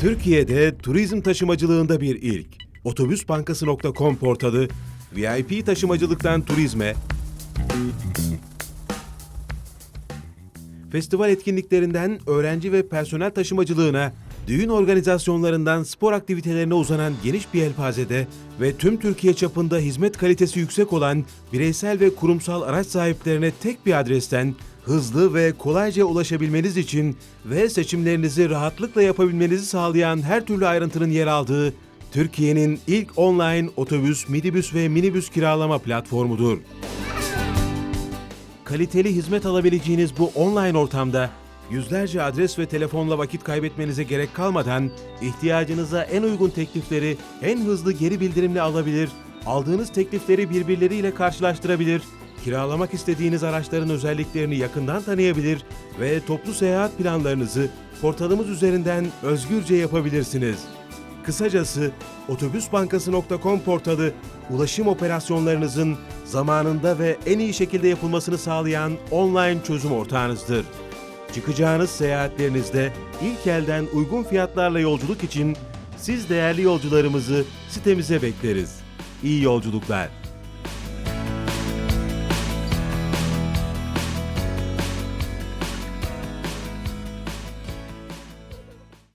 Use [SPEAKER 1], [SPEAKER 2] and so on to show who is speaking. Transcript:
[SPEAKER 1] Türkiye'de turizm taşımacılığında bir ilk. Otobüsbankası.com portalı VIP taşımacılıktan turizme, festival etkinliklerinden öğrenci ve personel taşımacılığına, düğün organizasyonlarından spor aktivitelerine uzanan geniş bir yelpazede ve tüm Türkiye çapında hizmet kalitesi yüksek olan bireysel ve kurumsal araç sahiplerine tek bir adresten hızlı ve kolayca ulaşabilmeniz için ve seçimlerinizi rahatlıkla yapabilmenizi sağlayan her türlü ayrıntının yer aldığı Türkiye'nin ilk online otobüs, minibüs ve minibüs kiralama platformudur. Kaliteli hizmet alabileceğiniz bu online ortamda yüzlerce adres ve telefonla vakit kaybetmenize gerek kalmadan ihtiyacınıza en uygun teklifleri en hızlı geri bildirimle alabilir, aldığınız teklifleri birbirleriyle karşılaştırabilir, kiralamak istediğiniz araçların özelliklerini yakından tanıyabilir ve toplu seyahat planlarınızı portalımız üzerinden özgürce yapabilirsiniz. Kısacası otobüsbankası.com portalı ulaşım operasyonlarınızın zamanında ve en iyi şekilde yapılmasını sağlayan online çözüm ortağınızdır. Çıkacağınız seyahatlerinizde ilk elden uygun fiyatlarla yolculuk için siz değerli yolcularımızı sitemize bekleriz. İyi yolculuklar.